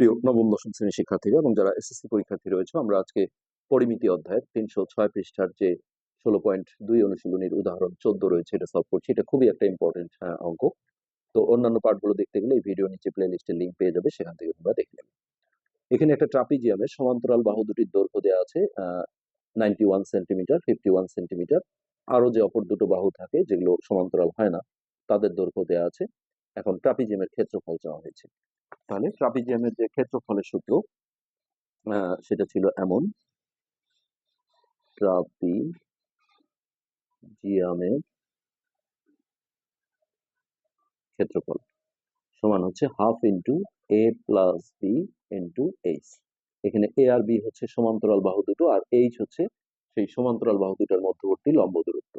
প্রিয় নবম, দশম শ্রেণির শিক্ষার্থীরা এবং যারা এসএসসি পরীক্ষার্থী রয়েছে, আমরা আজকে পরিমিতি অধ্যায়ের তিনশো ছয় পৃষ্ঠার যে ষোলো পয়েন্ট দুই অনুশীলনীর উদাহরণ চোদ্দ রয়েছে, এটা সলভ করছি। এটা খুবই একটা ইম্পর্টেন্ট অঙ্ক। তো অন্যান্য পার্টগুলো দেখতে গেলে এই ভিডিও নিচে প্লে লিস্টের লিঙ্ক পেয়ে যাবে, সেখান থেকে তোমরা দেখে নেবে। এখানে একটা ট্রাপিজিয়ামের সমান্তরাল বাহু দুটির দৈর্ঘ্য দেওয়া আছে ninety one centimetre fifty one centimetre আরও যে অপর দুটো বাহু থাকে, যেগুলো সমান্তরাল হয় না, তাদের দৈর্ঘ্য দেওয়া আছে। এখন ট্রাপিজিয়ামের ক্ষেত্রফল চাওয়া হয়েছে। তাহলে ট্রাপিজিয়ামের যে ক্ষেত্রফলের সূত্র সেটা ছিল এমন। ট্রাপিজিয়ামের ক্ষেত্রফল সমান হচ্ছে half into A plus B into H. এখানে এ আর বি হচ্ছে সমান্তরাল বাহু দুটো, আর এইচ হচ্ছে সেই সমান্তরাল বাহু দুটার মধ্যবর্তী লম্ব দূরত্ব।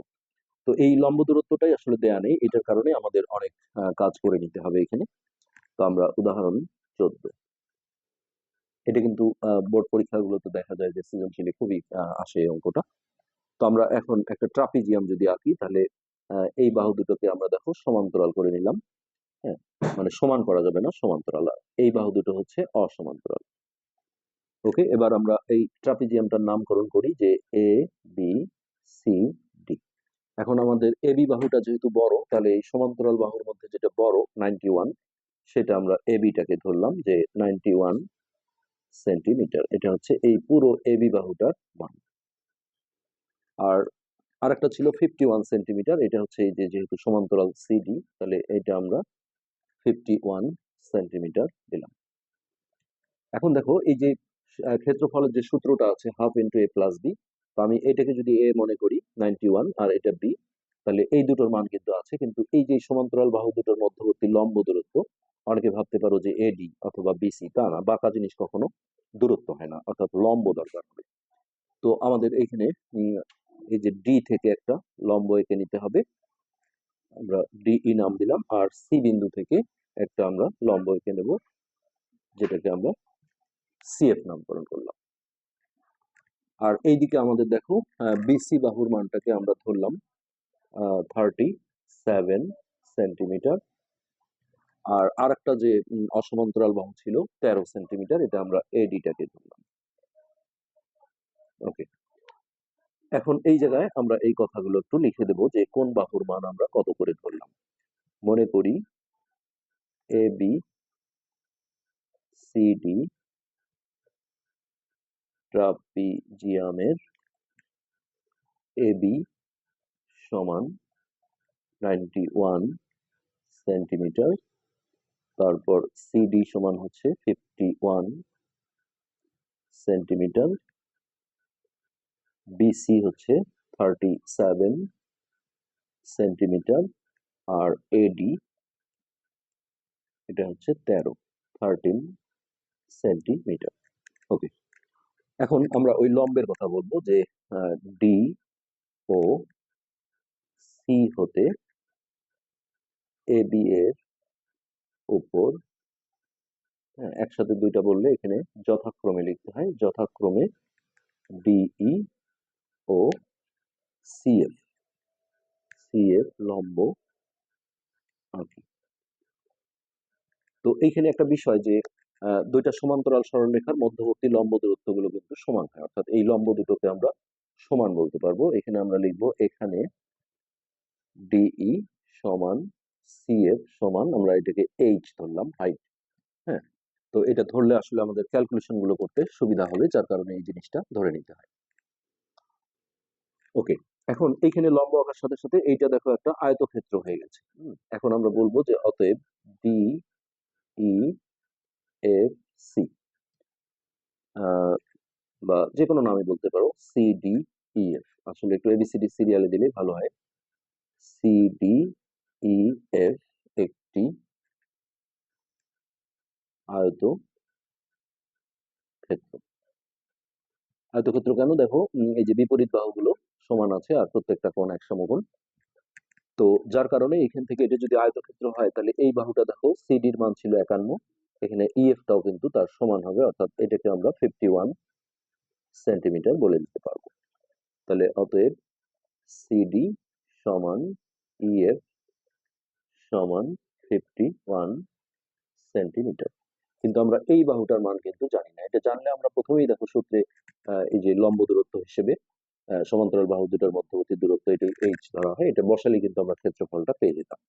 তো এই লম্ব দূরত্বটাই আসলে দেয়া নেই, এটার কারণে আমাদের অনেক কাজ করে নিতে হবে এখানে। আমরা উদাহরণ চোদ্দ। এটা কিন্তু বোর্ড পরীক্ষাগুলোতে দেখা যায় যে সৃজনশীলে খুবই আসে এই অঙ্কটা। তো আমরা এখন একটা ট্রাপিজিয়াম যদি আঁকি, তাহলে এই বাহু দুটোকে আমরা দেখো সমান্তরাল করে নিলাম। হ্যাঁ মানে সমান করা যাবে না, সমান্তরাল। এই বাহু দুটো হচ্ছে অসমান্তরাল। ওকে, এবার আমরা এই ট্রাপিজিয়ামটার নামকরণ করি যে এ বি সি ডি এখন আমাদের এ বি বাহুটা যেহেতু বড়, তাহলে এই সমান্তরাল বাহুর মধ্যে যেটা বড় নাইনটি ওয়ান সেটা আমরা এ বিটাকে ধরলাম যে নাইনটি ওয়ান সেন্টিমিটার এটা হচ্ছে এই পুরো এ বি বাহুটার মান। আর আরেকটা ছিল ফিফটি ওয়ান সেন্টিমিটার এটা হচ্ছে এই যে যেহেতু সমান্তরাল সিডি তাহলে এটা আমরা ফিফটি ওয়ান সেন্টিমিটার দিলাম। এখন দেখো এই যে ক্ষেত্রফলের যে সূত্রটা আছে half into A plus B তো আমি এটাকে যদি এ মনে করি নাইনটি ওয়ান আর এটা বি তাহলে এই দুটোর মান কিন্তু আছে। কিন্তু এই যে সমান্তরাল বাহু দুটোর মধ্যবর্তী লম্ব দূরত্ব অনেকে ভাবতে পারো যে এডি অথবা বিসি তা না। বাঁকা জিনিস কখনো দূরত্ব হয় না, অর্থাৎ লম্ব দরকার হবে। তো আমাদের এখানে এই যে ডি থেকে একটা লম্ব এঁকে নিতে হবে। আমরা ডিই নাম দিলাম, আর সি বিন্দু থেকে একটা আমরা লম্ব এঁকে নেব, যেটাকে আমরা সিএফ নামকরণ করলাম। আর এইদিকে আমাদের দেখো বিসি বাহুর মানটাকে আমরা ধরলাম থার্টি সেভেন সেন্টিমিটার আর আরেকটা যে অসমান্তরাল বাহু ছিল, তেরো সেন্টিমিটার, এটা আমরা এডিটাকে ধরলাম। ওকে এখন এই জায়গায় আমরা এই কথাগুলো একটু লিখে দেব যে, কোন বাহুর মান আমরা কত করে ধরলাম? মনে করি এ বি সি ডি ট্রাপিজিয়ামের এ বি সমান নাইনটি ওয়ান সেন্টিমিটার তারপর সিডি সমান হচ্ছে ফিফটি ওয়ান সেন্টিমিটার বিসি হচ্ছে থার্টি সেভেন সেন্টিমিটার আর এডি এটা হচ্ছে তেরো থার্টিন সেন্টিমিটার ওকে এখন আমরা ওই লম্বের কথা বলব যে ডি ও সি হতে এ বি এর উপর হ্যাঁ, একসাথে দুইটা বললে এখানে যথাক্রমে লিখতে হয় যথাক্রমে ডিই ও সিএফ সিএফ লম্ব আঁকি। তো এইখানে একটা বিষয় যে দুইটা সমান্তরাল সরলরেখার মধ্যবর্তী লম্ব দূরত্বগুলো কিন্তু সমান হয়। অর্থাৎ এই লম্ব দুটোকে আমরা সমান বলতে পারব। এখানে আমরা লিখব এখানে ডিই সমান সিএফ সমান আমরা এটাকে এইচ ধরলাম হাইট হ্যাঁ? তো এটা ধরলে আসলে আমাদের ক্যালকুলেশনগুলো করতে সুবিধা হবে, যার কারণে এই জিনিসটা ধরে নিতে হয়। ওকে এখন এইখানে লম্ব আঁকার সাথে সাথে এইটা দেখো একটা আয়তক্ষেত্র হয়ে গেছে এখন আমরা বলব যে অতএব ডি ই এফ সি বা যে কোনো নামে বলতে পারো সি ডি ই এফ আসলে একটু এবিসিডি সিরিয়ালে দিলে ভালো হয়। সি ডি ই এফ একটি আয়ত ক্ষেত্র আয়তক্ষেত্র কেন? দেখো এই যে বিপরীত বাহুগুলো সমান আছে আর প্রত্যেকটা কোণ এক সমকোণ তো যার কারণে এখান থেকে এটা যদি আয়তক্ষেত্র হয়, তাহলে এই বাহুটা দেখো সিডির মান ছিল একান্ন। এখানে ইএফটাও কিন্তু তার সমান হবে, অর্থাৎ এটাকে আমরা ফিফটি ওয়ান সেন্টিমিটার বলে দিতে পারব। তাহলে অতএব সিডি সমান ইএফ সমান ফিফটি ওয়ান সেন্টিমিটার কিন্তু আমরা এই বাহুটার মান কিন্তু জানি না। এটা জানলে আমরা প্রথমেই দেখো সূত্রে এই যে লম্ব দূরত্ব হিসেবে সমান্তরাল বাহু দুটোর মধ্যবর্তী দূরত্ব, এটি এইচ ধরা হয়। এটা বসালে কিন্তু আমরা ক্ষেত্রফলটা পেয়ে যেতাম।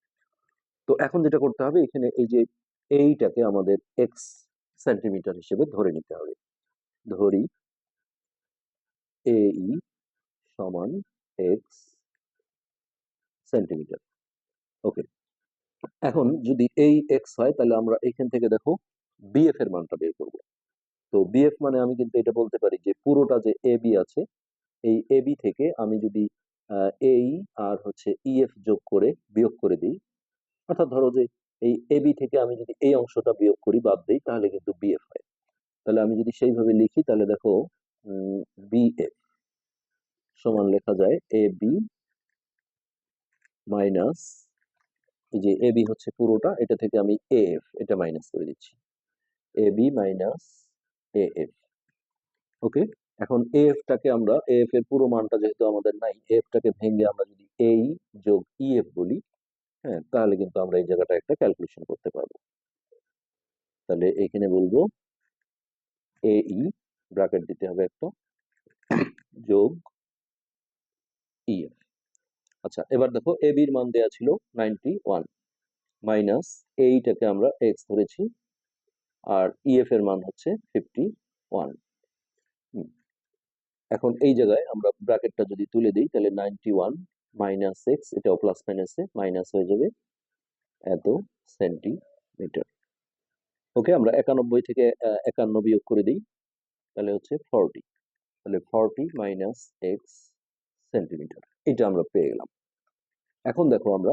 তো এখন যেটা করতে হবে, এখানে এই যে এইটাকে আমাদের এক্স সেন্টিমিটার হিসেবে ধরে নিতে হবে। ধরি এই সমান এক্স সেন্টিমিটার ওকে এখন যদি এই এক্স হয়, তাহলে আমরা এখান থেকে দেখো বিএফ এর মানটা বের করব। তো বিএফ মানে আমি কিন্তু এটা বলতে পারি যে পুরোটা যে এ বি আছে, এই এ বি থেকে আমি যদি এই আর হচ্ছে ইএফ যোগ করে বিয়োগ করে দিই, অর্থাৎ ধরো যে এই এ বি থেকে আমি যদি এই অংশটা বিয়োগ করি, বাদ দিই, তাহলে কিন্তু বিএফ হয়। তাহলে আমি যদি সেইভাবে লিখি, তাহলে দেখো বিএফ সমান লেখা যায় এ বি মাইনাস এই যে এ বি হচ্ছে পুরোটা, এটা থেকে আমি এ এফ, এটা মাইনাস করে দিচ্ছি। A B minus A F. Okay? এখন এফ টাকে আমরা এফ এর পুরো মানটা যেহেতু আমাদের নাই এফ টাকে ভেঙে আমরা যদি এই যোগ ই এফ বলি হ্যাঁ তাহলে কিন্তু আমরা এই জায়গাটা একটা ক্যালকুলেশন করতে পারব। তাহলে এখানে বলব, এ ই ব্র্যাকেট দিতে হবে একটা, যোগ ইএফ আচ্ছা এবার দেখো এ বির মান দেয়া ছিল নাইনটি ওয়ান মাইনাস এইটাকে আমরা এক্স ধরেছি, আর ইএফ এর মান হচ্ছে ফিফটি ওয়ান এখন এই জায়গায় আমরা ব্র্যাকেটটা যদি তুলে দিই, তাহলে নাইনটি ওয়ান মাইনাস এক্স এটাও প্লাস মাইনাসে মাইনাস হয়ে যাবে এত সেন্টিমিটার ওকে আমরা একানব্বই থেকে একান্ন বিয়োগ করে দিই, তাহলে হচ্ছে ফর্টি তাহলে ফর্টি মাইনাস এক্স সেন্টিমিটার এটা আমরা পেয়ে গেলাম। এখন দেখো আমরা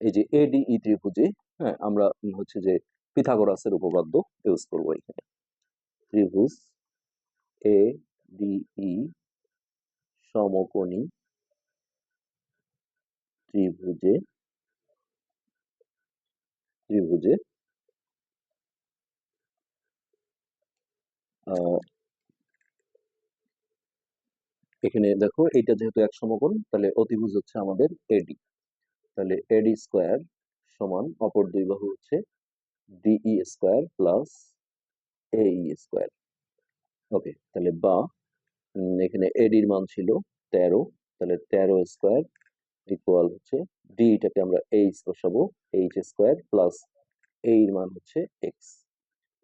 এই যে এডিই ত্রিভুজে হ্যাঁ আমরা হচ্ছে যে পিথাগোরাসের উপপাদ্য ইউজ করব এখানে। ত্রিভুজ এ ডিই সমকোণী ত্রিভুজে ত্রিভুজে এখানে দেখো এটা যেহেতু এক সমকোণ, তাহলে অতিভুজ হচ্ছে আমাদের এডি তাহলে এডি স্কোয়ার সমান অপর দুই বাহু হচ্ছে ডিই স্কোয়ার প্লাস এই স্কোয়ার ওকে তাহলে বা এখানে এডির মান ছিল তেরো, তাহলে তেরো স্কোয়ার ইকুয়াল হচ্ছে ডিটাকে আমরা এইচ বসাবো এইচ স্কোয়ার প্লাস এর মান হচ্ছে এক্স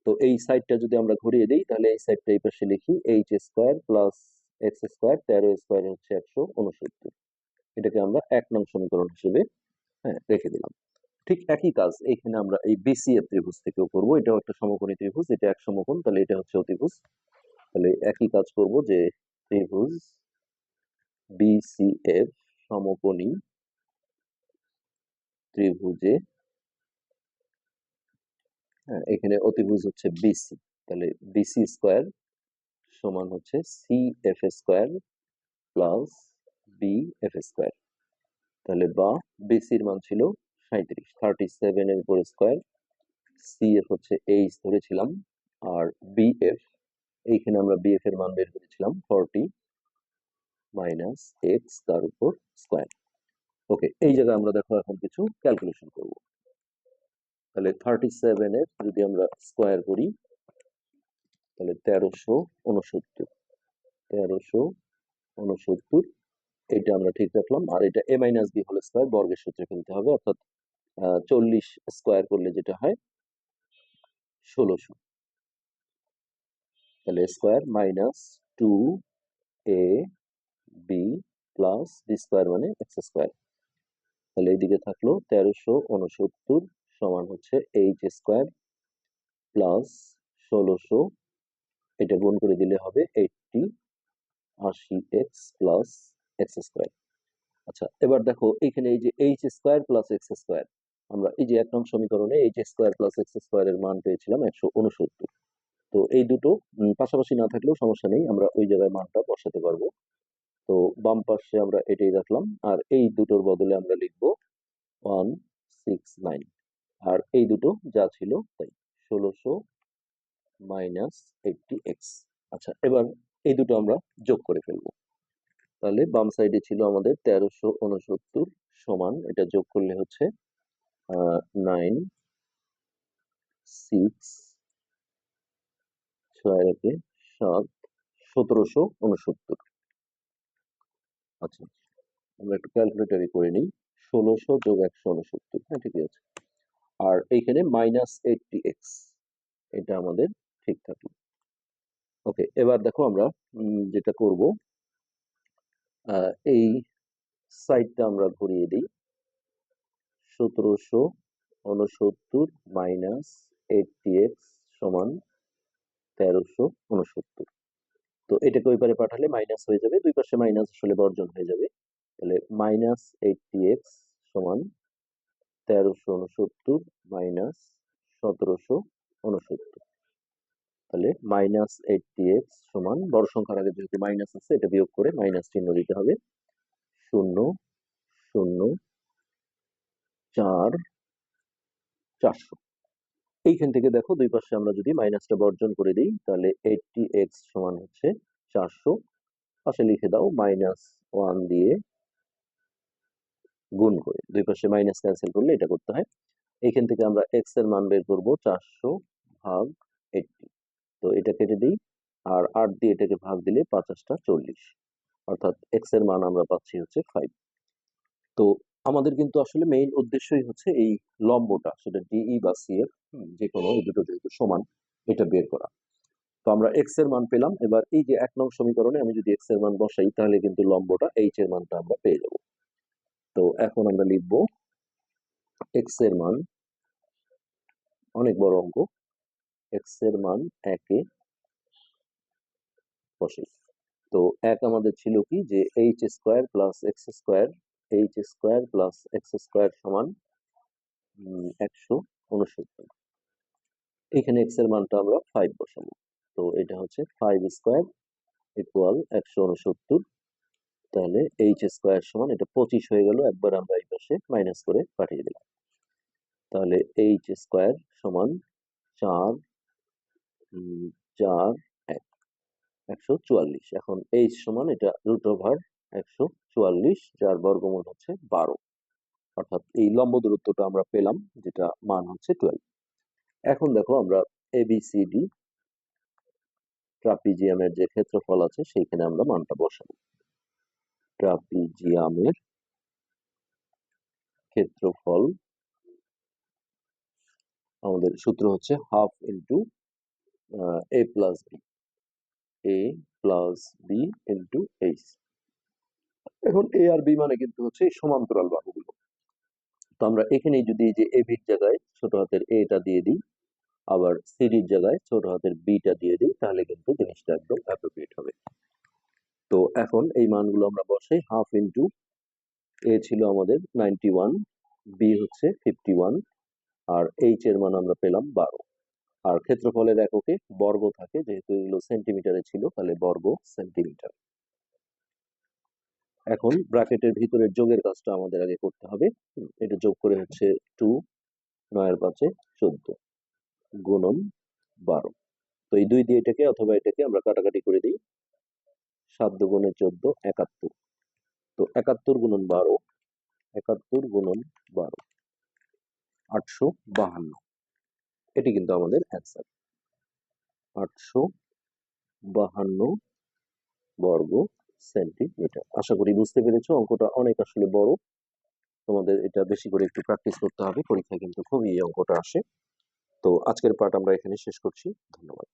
তো এই সাইডটা যদি আমরা ঘুরিয়ে দিই, তাহলে এই সাইডটা এই পাশে লিখি H square plus X square তেরো স্কোয়ার হচ্ছে একশো উনসত্তর। এটাকে আমরা এক নং সমীকরণ হিসেবে হ্যাঁ রেখে দিলাম। ঠিক একই কাজ এখানে আমরা এই বিসিএফ ত্রিভুজ থেকেও করব। এটাও একটা সমকোণী ত্রিভুজ, এটা এক সমকোণ, তাহলে এটা হচ্ছে অতিভুজ। তাহলে একই কাজ করব যে ত্রিভুজ বিসিএফ সমকোণী ত্রিভুজে হ্যাঁ এখানে অতিভুজ হচ্ছে বিসি তাহলে বিসি স্কোয়ার সমান হচ্ছে C F square plus B F square তাহলে বা বিসির মান ছিল সাঁত্রিশ থার্টি সেভেন এর উপর স্কোয়ার সি এফ হচ্ছে এইচ ধরেছিলাম, আর বি এফ এইখানে আমরা বিএফ এর মান বের করেছিলাম ফর্টি মাইনাস এক্স তার উপর স্কোয়ার ওকে এই জায়গায় আমরা দেখো এখন কিছু ক্যালকুলেশন করব। তাহলে থার্টি সেভেন এর যদি আমরা স্কোয়ার করি তাহলে তেরোশো উনসত্তর তেরোশো উনসত্তর এটা আমরা ঠিক রাখলাম। আর এটা A minus B whole square বর্গের সূত্রে ফেলতে হবে, অর্থাৎ চল্লিশ স্কোয়ার করলে যেটা হয়, ষোলোশো। তাহলে square minus two A B plus B square মানে এক্স স্কোয়ার তাহলে এইদিকে থাকল তেরোশো উনসত্তর সমান হচ্ছে এইচ স্কোয়ার প্লাস ষোলোশো এটা গুণ করে দিলে হবে এইটটি আশি এক্স প্লাস এক্স স্কোয়ার আচ্ছা এবার দেখো এখানে এই যে H square plus X square আমরা এই যে এক নং সমীকরণে এইচ স্কোয়ার প্লাস এক্স স্কোয়ারের মান পেয়েছিলাম একশো উনসত্তর। তো এই দুটো পাশাপাশি না থাকলেও সমস্যা নেই, আমরা ওই জায়গায় মানটা বসাতে পারব। তো বাম পাশে আমরা এটাই রাখলাম, আর এই দুটোর বদলে আমরা লিখব ওয়ান সিক্স নাইন আর এই দুটো যা ছিল তাই, ষোলোশো মাইনাস এইটটি এক্স। আচ্ছা এবার এই দুটো আমরা যোগ করে ফেলব। তাহলে বাম সাইডে ছিল আমাদের তেরোশো উনসত্তর সমান, এটা যোগ করলে হচ্ছে নাইন সিক্স ছয় একে সাত সতেরোশো উনসত্তর আচ্ছা আমরা একটু ক্যালকুলেটারই করে নিই, ষোলোশো যোগ একশো উনসত্তর হ্যাঁ ঠিকই আছে। আর এইখানে মাইনাস এইটটি এক্স, এটা আমাদের ঠিক থাকল ওকে এবার দেখো আমরা যেটা করব এই সাইডটা আমরা ঘুরিয়ে দিই। সতেরোশো উনসত্তর মাইনাস এইটটি এক্স সমান তেরোশো উনসত্তর তো এটাকে ওই পারে পাঠালে মাইনাস হয়ে যাবে, দুই পাশে মাইনাস আসলে বর্জন হয়ে যাবে। তাহলে মাইনাস এইটটি এক্স সমান তেরোশো উনসত্তর মাইনাস সতেরোশো উনসত্তর তাহলে মাইনাস এইটটি এক্স সমান, বড় সংখ্যার আগে যেহেতু মাইনাস আছে, এটা বিয়োগ করে মাইনাস চিহ্ন দিতে হবে। শূন্য শূন্য, চার, চারশো। এইখান থেকে দেখো, দুই পাশে আমরা যদি মাইনাসটা বর্জন করে দিই, তাহলে এইটটি এক্স সমান হচ্ছে চারশো। পাশে লিখে দাও মাইনাস ওয়ান দিয়ে গুণ করে। দুই পাশে মাইনাস ক্যান্সেল করলে এটা করতে হয়। এইখান থেকে আমরা এক্সের মান বের করব, চারশো ভাগ এইটটি তো এটা কেটে দিই আর আট দিয়ে এটাকে ভাগ দিলে পাঁচাশটা চল্লিশ। অর্থাৎ এক্সের মান আমরা পাচ্ছি হচ্ছে ফাইভ তো আমাদের কিন্তু আসলে মেইন উদ্দেশ্যই হচ্ছে এই লম্বটা, সেটা ডিই বা সিএফ যে কোনো এই দুটো যেহেতু সমান, এটা বের করা। তো আমরা এক্সের মান পেলাম, এবার এই যে এক নং সমীকরণে আমি যদি এক্সের মান বসাই, তাহলে কিন্তু লম্বটা এইচ এর মানটা আমরা পেয়ে যাব। তো এখন আমরা লিখব এক্সের মান, অনেক বড় অঙ্ক এক্সের মান একে বসাই তো এক আমাদের ছিল কি? যে H square plus X square H square plus X square সমান একশো উনসত্তর। এখানে এক্সের মানটা আমরা ফাইভ বসাবো। তো এটা হচ্ছে ফাইভ স্কোয়ার ইকুয়াল একশো উনসত্তর। তাহলে এইচ স্কোয়ার সমান, এটা পঁচিশ হয়ে গেল, একবার আমরা এই পাশে মাইনাস করে পাঠিয়ে দিলাম। তাহলে এইচ স্কোয়ার সমান চার চার এক, একশো চুয়াল্লিশ। এখন এইচ সমান এটা রুট ওভার একশো চুয়াল্লিশ, যার বর্গমূল হচ্ছে বারো। অর্থাৎ এই লম্ব দূরত্বটা আমরা পেলাম, যেটা মান হচ্ছে টুয়েলভ এখন দেখো আমরা এবিসিডি ট্রাপিজিয়ামের যে ক্ষেত্রফল আছে, সেইখানে আমরা মানটা বসাবো। ট্রাপিজিয়ামের ক্ষেত্রফল আমাদের সূত্র হচ্ছে half into A plus B A plus B into H এখন এ আর বি মানে কিন্তু হচ্ছে সমান্তরাল বাহুগুলো। তো আমরা এখানেই যদি এই যে এ বির জায়গায় ছোট হাতের এটা দিয়ে দিই, আবার সিডির জায়গায় ছোট হাতের বিটা দিয়ে দিই, তাহলে কিন্তু জিনিসটা একদম অ্যাপ্রোপ্রিয়েট হবে। তো এখন এই মানগুলো আমরা বসাই হাফ ইন্টু এ ছিল আমাদের নাইনটি ওয়ান বি হচ্ছে ফিফটি ওয়ান আর এইচ এর মান আমরা পেলাম বারো। আর ক্ষেত্রফলের এককে বর্গ থাকে, যেহেতু এগুলো সেন্টিমিটারে ছিল, তাহলে বর্গ সেন্টিমিটার এখন ব্র্যাকেটের ভিতরের যোগের কাজটা আমাদের আগে করতে হবে। এটা যোগ করে হচ্ছে টু, নয়ের পাঁচে চোদ্দ গুণন বারো। তো এই দুই দিয়ে এটাকে অথবা এটাকে আমরা কাটাকাটি করে দিই। সাত দুগুণে চোদ্দ, একাত্তর। তো একাত্তর গুণন বারো, একাত্তর গুণন বারো, আটশো বাহান্ন। এটি কিন্তু আমাদের অ্যান্সার আটশো বাহান্ন বর্গ সেন্টিমিটার আশা করি বুঝতে পেরেছ, অঙ্কটা অনেক আসলে বড়। তোমাদের এটা বেশি করে একটু প্র্যাকটিস করতে হবে, পরীক্ষায় কিন্তু খুবই এই অঙ্কটা আসে। তো আজকের পাঠ আমরা এখানে শেষ করছি। ধন্যবাদ।